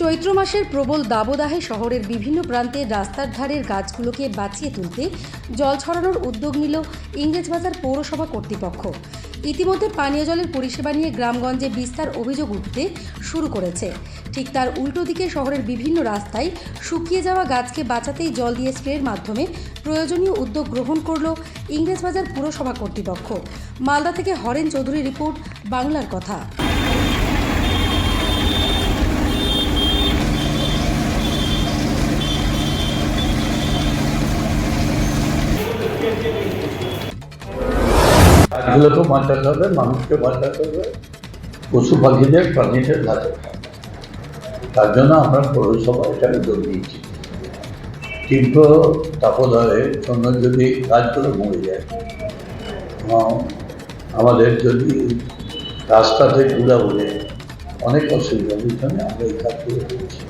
চৈত্র মাসের প্রবল দাবদাহে শহরের বিভিন্ন প্রান্তে রাস্তার ধারের গাছগুলোকে বাঁচিয়ে তুলতে জল ছড়ানোর উদ্যোগ নিল ইংরেজবাজার পৌরসভা কর্তৃপক্ষ। ইতিমধ্যে পানীয় জলের পরিষেবা নিয়ে গ্রামগঞ্জে বিস্তার অভিযোগ উঠতে শুরু করেছে। ঠিক তার উল্টো দিকে শহরের বিভিন্ন রাস্তায় শুকিয়ে যাওয়া গাছকে বাঁচাতেই জল দিয়ে স্প্রের মাধ্যমে প্রয়োজনীয় উদ্যোগ গ্রহণ করল ইংরেজবাজার পুরসভা কর্তৃপক্ষ। মালদা থেকে হরেন চৌধুরী রিপোর্ট, বাংলার কথা। বাঁচাতে হবে, মানুষকে বাঁচাতে হবে। পশু পাখিদের প্রাণীদের বাঁচাতে হবে তার জন্য আমরা পৌরসভা এটা উদ্যোগ নিয়েছি তীব্র তাপদাহে জন্য যদি গাছগুলো মরে যায় আমাদের যদি রাস্তাতে ঘুরা বলে অনেক অসুবিধার জন্য আমরা এই কাজগুলো করছি।